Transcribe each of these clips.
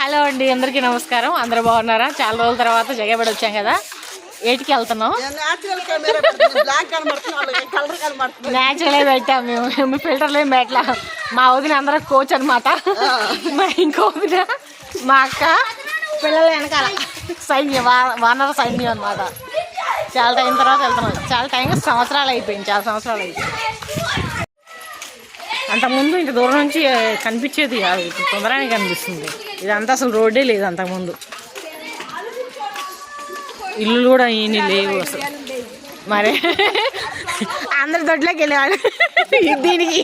Hello అండి అందరికీ నమస్కారం. అందరూ బాగున్నారా? చాలా రోజుల తర్వాత జగబడి వచ్చాం కదా. ఏటికి వెళ్తున్నాం? న్యాచురల్ పెట్టాం మేము. మేము ఫిల్టర్లు ఏం పెట్టలా. మా వదిన అందరూ కోచ్ అనమాట మా ఇంకో వదిన మా అక్క. పిల్లల వెనకాల. సైన్యం వానర సైన్యం అనమాట చాలా టైం తర్వాత వెళ్తున్నాం. చాలా టైం సంవత్సరాలు అయిపోయింది. చాలా సంవత్సరాలు అయిపోయింది. అంతకుముందు ఇంత దూరం నుంచి కనిపించేది కాదు. ఇప్పుడు తొందరగానే కనిపిస్తుంది. ఇదంతా అసలు రోడ్డే లేదు అంతకుముందు. ఇల్లు కూడా ఏమీ లేవు అసలు. మరి అందరి దొడ్లోకి వెళ్ళేవాళ్ళు. దీనికి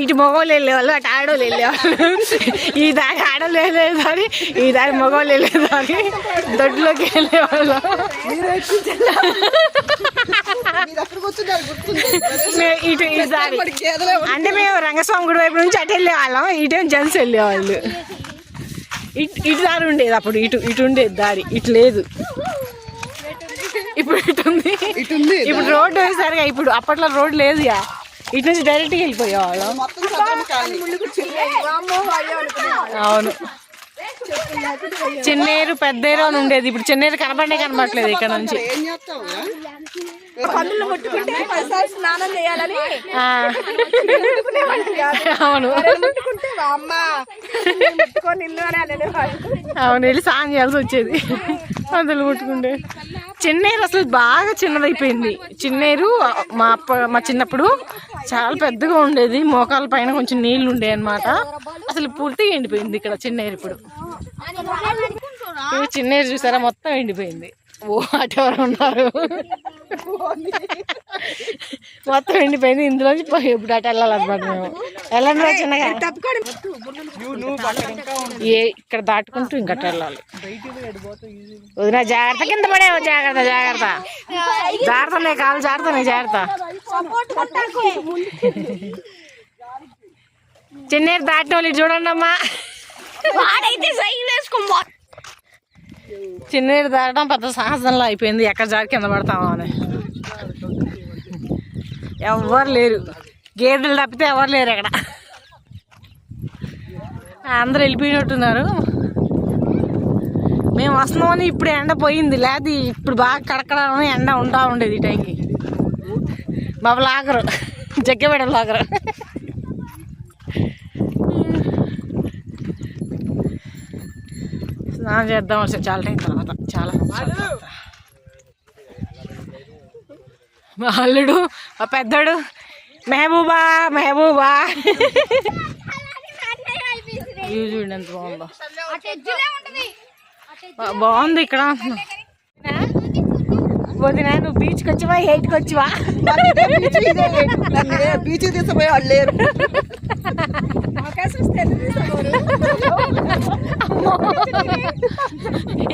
ఇటు మగవాళ్ళు వెళ్ళేవాళ్ళు అటు ఆడవాళ్ళు వెళ్ళేవాళ్ళు. ఈ దారి ఆడవాళ్ళు వెళ్ళేది అని ఈ దారి మగవాళ్ళు వెళ్ళేది దొడ్లోకి వెళ్ళేవాళ్ళు. ఇటు అంటే మేము రంగస్వామి గుడి వైపు నుంచి అటు వెళ్ళేవాళ్ళం ఇటేం జెంట్స్ వెళ్ళేవాళ్ళు. ఇటు ఇటు దారి ఉండేది అప్పుడు ఇటు ఇటు ఉండేది దారి ఇటు లేదు. ఇప్పుడు ఇటు ఉంది. ఇటు ఉంది ఇప్పుడు రోడ్డు వేసారుగా ఇప్పుడు అప్పట్లో రోడ్ లేదుగా ఇటు నుంచి డైరెక్ట్గా వెళ్ళిపోయేవాళ్ళం. అవును. చిన్నేరు పెద్దేరు అని ఉండేది. ఇప్పుడు చిన్నేరు కనబడే కనబడట్లేదు ఇక్కడ నుంచి. అవును. ఎవరైనా ముట్టుకుంటే "వా అమ్మ నేను ముట్టుకొని ఇల్లు అని అనేవాళ్ళు అవును వెళ్ళి స్నానం చేయాల్సి వచ్చేది. అందులో ముట్టుకుంటే. చిన్నేరు అసలు బాగా చిన్నదైపోయింది. చిన్నేరు మా అప్ప మా చిన్నప్పుడు చాలా పెద్దగా ఉండేది. మోకాల పైన కొంచెం నీళ్ళు ఉండే అనమాట అసలు పూర్తిగా ఎండిపోయింది ఇక్కడ చిన్నేరు ఇప్పుడు. ఇప్పుడు చిన్నేరు చూసారా? మొత్తం ఎండిపోయింది. ఓ అటు ఎవరు ఉన్నారు? మొత్తం ఎండిపోయింది. ఇందులోంచి పోయి ఇప్పుడు అటు వెళ్ళాలన్నమాట మేము. వెళ్ళండి రా చిన్నగా. ఏ ఇక్కడ దాటుకుంటూ ఇంకట వెళ్ళాలి. వదిన జాగ్రత్త. కింద పడేవో జాగ్రత్త జాగ్రత్త. జాగ్రత్తనే కాలు జాగ్రత్తనే జాగ్రత్త. చిన్నేరు దాటిన వాళ్ళు ఇటు చూడండి అమ్మా వాడైతే సైకిల్ వేసుకో చిన్న తాగడం పెద్ద సాహసంలో అయిపోయింది. ఎక్కడ జారి కింద పడతామో అని. ఎవ్వరు లేరు. గేదెలు తప్పితే ఎవరు లేరు అక్కడ అందరు వెళ్ళిపోయినట్టున్నారు. మేము వస్తున్నామని ఇప్పుడు ఎండ పోయింది. లేదు ఇప్పుడు బాగా కడకడాలని ఎండ ఉంటా ఉండేది ఈ టైంకి. బాబు లాగరు. జగ్గబెడ లాగరు. స్నానం చేద్దాం వచ్చి చాలా టైం తర్వాత. చాలా. మా అల్లుడు మా పెద్దడు మెహబూబా మెహబూబా. చూడండి ఎంత బాగుందో. బాగుంది ఇక్కడ. వదిన నువ్వు బీచ్కి వచ్చివా ఎయిట్కి వచ్చివా బీచ్ తీసుకుపోయి వాళ్ళు లేరు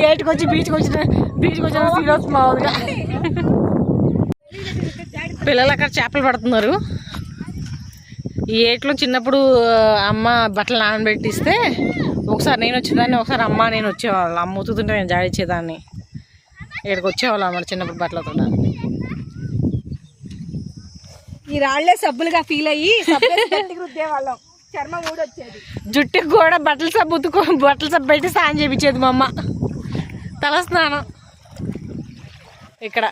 ఎయిట్కి వచ్చి బీచ్కి వచ్చిన బీచ్కి వచ్చిన ఫీల్ అవుతుంది మా వదిన పిల్లలు అక్కడ చేపలు పడుతున్నారు. ఈ ఏట్లో చిన్నప్పుడు అమ్మ బట్టలు నానబెట్టిస్తే ఒకసారి నేను వచ్చేదాన్ని ఒకసారి అమ్మ నేను వచ్చేవాళ్ళు. అమ్మ ఉతుకుతుంటే నేను జాడిచ్చేదాన్ని. ఇక్కడికి వచ్చేవాళ్ళం అన్నమాట చిన్నప్పుడు బట్టలతో ఈ రాళ్ళే సబ్బులుగా ఫీల్ అయ్యి రుద్దేవాళ్ళం. చర్మం ఊడొచ్చేది. జుట్టుకి కూడా బట్టల సబ్బు ఉతుకో బట్టల సబ్బు పెట్టి స్నానం చేయించేది మా అమ్మ. తల స్నానం. ఇక్కడ.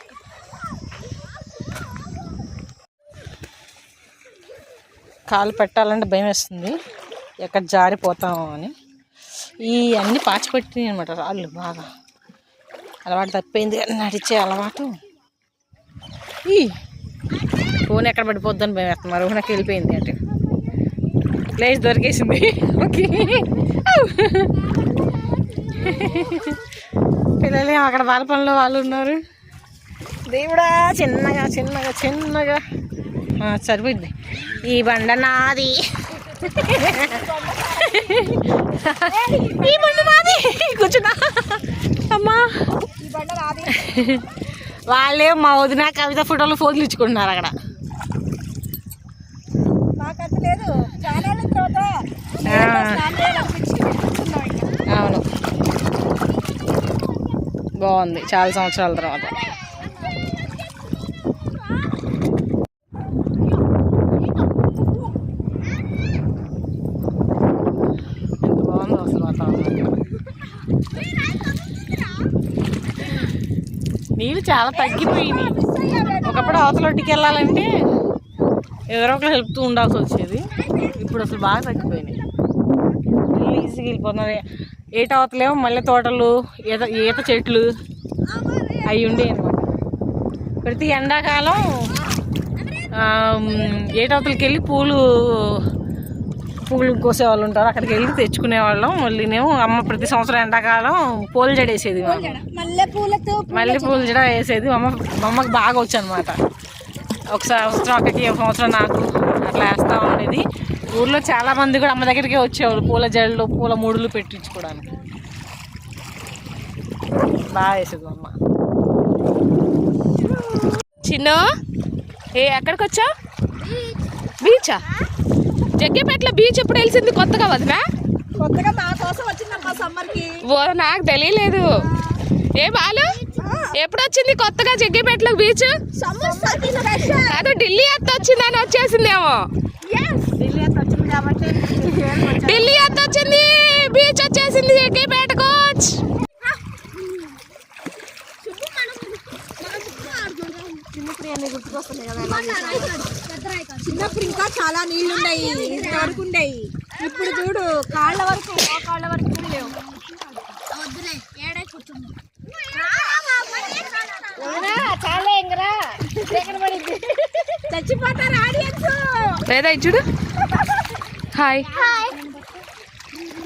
కాలు పెట్టాలంటే భయం వేస్తుంది. ఎక్కడ జారిపోతామో అని. ఈ అన్ని పాచిపెట్టినాయి అనమాట రాళ్ళు బాగా. అలవాటు తప్పింది కానీ నడిచే అలవాటు. ఈ ఫోన్ ఎక్కడ పడిపోద్దని భయం వేస్తుంది మరి వెళ్ళిపోయింది అంటే. ప్లేస్ దొరికేసింది. ఓకే. పిల్లలు అక్కడ వాళ్ళ పనిలో వాళ్ళు ఉన్నారు. దేవుడా చిన్నగా చిన్నగా చిన్నగా. సరిపోయింది. ఈ బండ నాది. ఈ బండ నాది. కూర్చున్నా. అమ్మా. వాళ్ళే మా వదిన కవిత ఫోటోలు ఫోన్లు ఇచ్చుకుంటున్నారు అక్కడ. అవును. బాగుంది. చాలా సంవత్సరాల తర్వాత ఎంత బాగుందో నీళ్ళు చాలా తగ్గిపోయినాయి. ఒకప్పుడు అవతలొడ్డుకి వెళ్ళాలంటే ఎవరో ఒకరు హెల్ప్తూ ఉండాల్సి వచ్చేది. ఇప్పుడు అసలు బాగా తగ్గిపోయినాయి. ఈజీగా వెళ్ళిపోతున్నారు. ఏట అవతలేమో మల్లె తోటలు ఈత ఈత చెట్లు అవి ఉండేవి అనమాట ప్రతి ఎండాకాలం ఏటవతలకి వెళ్ళి పూలు పూలు కోసే వాళ్ళు ఉంటారు. అక్కడికి వెళ్ళి తెచ్చుకునే వాళ్ళం మళ్ళీనేమో అమ్మ ప్రతి సంవత్సరం ఎండాకాలం పూలు. మల్లె పూలతో మళ్ళీ పూలు జడ. వేసేది. అమ్మ అమ్మకి బాగా వచ్చు అనమాట ఒక సంవత్సరం అక్కడికి ఒక సంవత్సరం నాకు అట్లా వేస్తూ ఉండేది. ఊర్లో చాలా మంది కూడా అమ్మ దగ్గరికి వచ్చేవాళ్ళు పూల జడలు పూల ముడులు పెట్టించుకోవడానికి. బాగా వేసేది అమ్మ. చిన్న ఏ ఎక్కడికి వచ్చా బీచా? జగ్గేపేటలో బీచ్ ఎప్పుడు వెలిసింది? కొత్తగా వదినా? కొత్తగా మా కోసం వచ్చిందమ్మా సమ్మర్కి ఓ నాకు తెలియలేదు. ఏ బాలు? ఎప్పుడు వచ్చింది కొత్తగా జగ్గేపేటలో బీచ్ కాదు ఢిల్లీ అత్త వచ్చిందని వచ్చేసిందేమో. ఢిల్లీ అత్త వచ్చింది బీచ్ వచ్చేసింది జగ్గేపేట కోచ్ చాలా నీళ్ళు ఉన్నాయి ఇంతవరకు ఉన్నాయి ఇప్పుడు చూడు కాళ్ళ వరకు ఆ కాళ్ళ వరకు కూడా లేవు. చాలా ఎంగరా. చచ్చిపోతారు ఆడియన్స్. లేదా చూడు. హాయ్.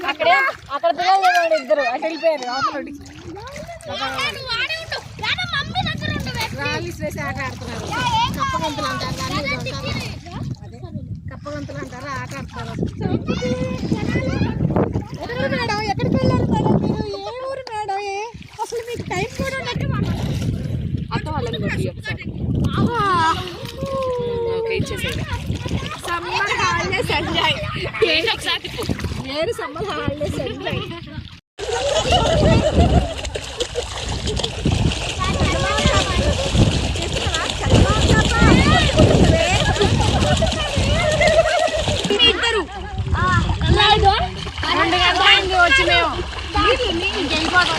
అక్కడే అక్కడ పిల్లలు ఇద్దరు. అటు వెళ్ళిపోయారు అవతలకి రాలీస్ వేసి ఆట ఆడుతున్నారు కప్పగంతులు అంటారు దాన్ని ఏదో అంటారు. అదే కప్పగంతులు అంటారు ఆట ఆడుతున్నారు ఎక్కడ మేడం ఎక్కడికి వెళ్ళారు మేడం మీరు? ఏ ఊరు మేడం? అసలు మీకు టైం కూడా ఉన్నట్టు అత్త వాళ్ళని ఓకే ఇచ్చేసేది సమ్మర్ హాలిడేస్ ఎంజాయ్ నేను సమ్మర్ హాలిడేస్ ఎంజాయ్ గంటల అయింది వచ్చి మేము ఇంకెళ్ళిపోతాం